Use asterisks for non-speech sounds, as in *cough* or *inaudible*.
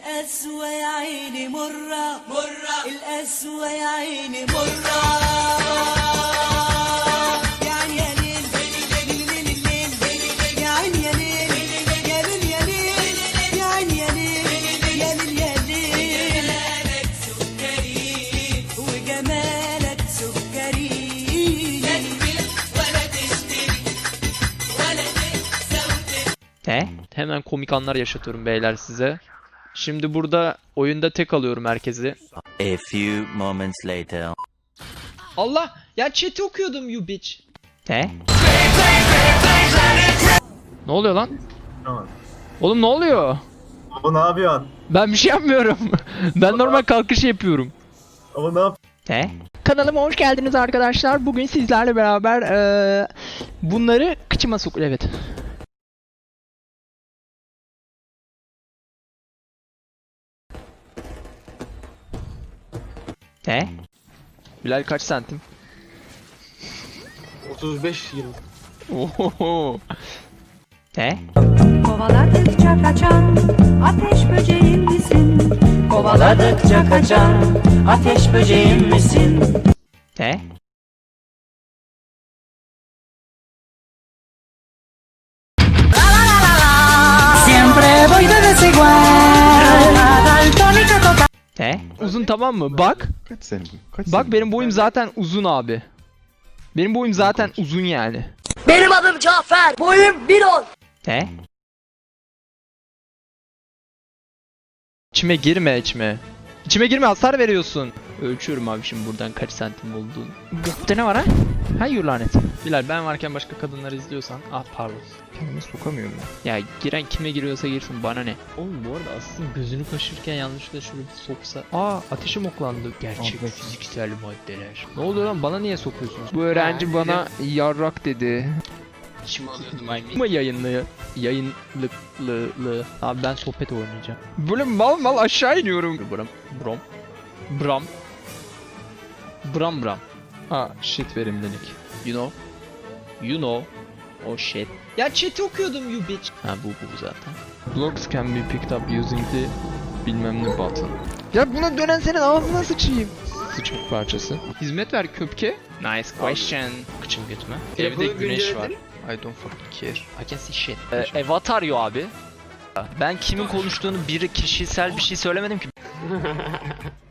القسوة يا عيني مرة مرة القسوة يا عيني مرة يعني يا ليل ليل ليل ليل يا عيني يا ليل يا ليل يا ليل يا عيني يا ليل يا ليل يا ليل جمالك سكري وجمالك سكري ولا تشتري ولا تنسى He? Hemen komik anlar yaşatıyorum beyler size. Şimdi burada oyunda tek alıyorum herkesi. A few moments later. Allah! Ya chat'i okuyordum you bitch. He? Ne oluyor lan? Tamam. Oğlum ne oluyor? Ama ne yapıyorsun? Ben bir şey yapmıyorum. *laughs* ben normal kalkış yapıyorum. Ama ne yap? He? Kanalıma hoş geldiniz arkadaşlar. Bugün sizlerle beraber eee, bunları kıçıma sok... Evet. He? Bilal kaç santim? 35 20. Ohoho. He? Kovaladıkça kaçan ateş böceğim misin? Kovaladıkça kaçan ateş böceğim misin? He? Siempre voy de desigual. Daltónica total. He? Uzun tamam mı? Bak. Kaç senin? Kaç Bak benim boyum zaten uzun abi. Benim boyum zaten uzun yani. Benim adım Cafer. Boyum 1.10. He? İçime girme içime. İçime girme hasar veriyorsun. Ölçüyorum abi şimdi buradan kaç santim olduğunu. Gökte ne var ha? Ha yürü lanet. Bilal ben varken başka kadınları izliyorsan. Ah pardon. Kendimi sokamıyorum ya. Ya giren kime giriyorsa girsin bana ne. Oğlum bu arada aslında gözünü kaşırken yanlışlıkla şöyle bir soksa. Aa ateşim oklandı. Gerçek fiziksel maddeler. Ne oluyor lan bana niye sokuyorsunuz? Bu öğrenci bana yarrak dedi. Kim alıyordum Ama yayınlı yayınlıklı Abi ben sohbet oynayacağım. Böyle mal mal aşağı iniyorum. Bram Bram Bram Bram Bram. Ha shit verimlilik. You know. You know. Oh shit. Ya chat'i okuyordum you bitch. Ha bu bu zaten. Blocks can be picked up using the bilmem ne button. Ya buna dönen senin ağzına sıçayım. Sıçmak parçası. Hizmet ver köpke. Nice question. Kıçım götüme. Evde güneş var. I don't fucking care. I can see shit. Ee, avatar yo abi. Ben kimin konuştuğunu bir kişisel bir şey söylemedim ki. *laughs*